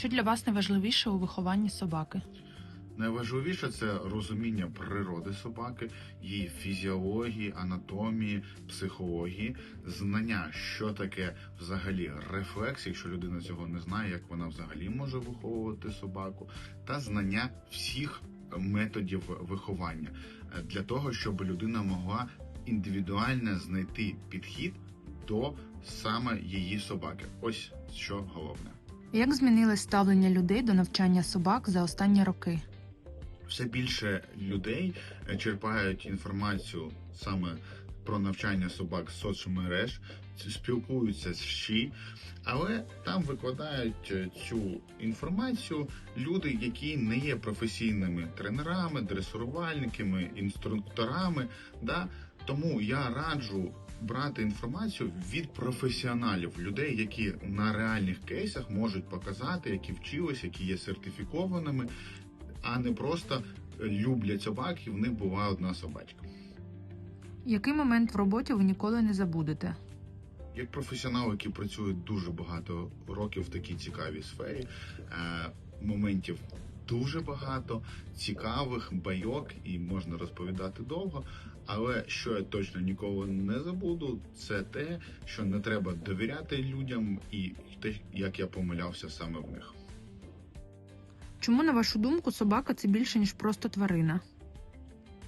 Що для вас найважливіше у вихованні собаки? Найважливіше це розуміння природи собаки, її фізіології, анатомії, психології, знання, що таке взагалі рефлекс, якщо людина цього не знає, як вона взагалі може виховувати собаку, та знання всіх методів виховання е, для того, щоб людина могла індивідуально знайти підхід до саме її собаки. Ось що головне. Як змінилось ставлення людей до навчання собак за останні роки? все більше людей е, черпають інформацію саме про навчання собак з соцмереж, спілкуються з ЩІ, але там викладають е, цю інформацію люди, які не є професійними тренерами, дресурувальниками, інструкторами. Да? Тому я раджу брати інформацію від професіоналів, людей, які на реальних кейсах можуть показати, які вчились, які є сертифікованими, а не просто люблять собак, і в них була одна собачка. Який момент в роботі ви ніколи не забудете? Як професіонал, який працює дуже багато років в такій цікавій сфері, е, моментів дуже багато, цікавих байок, і можна розповідати довго. Але що я точно ніколи не забуду, це те, що не треба довіряти людям, і те, як я помилявся саме в них. Чому, на вашу думку, собака це більше, ніж просто тварина?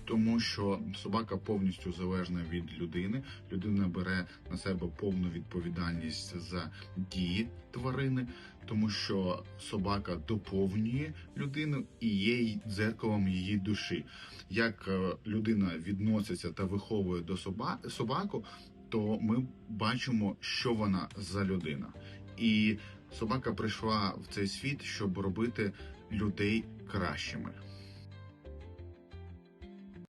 Тому що собака повністю залежна від людини. Людина бере на себе повну відповідальність за дії тварини, тому що собака доповнює людину і є дзеркалом її душі. Як е, людина відноситься та виховує до соба- собаку, то ми бачимо, що вона за людина. І собака прийшла в цей світ, щоб робити людей кращими.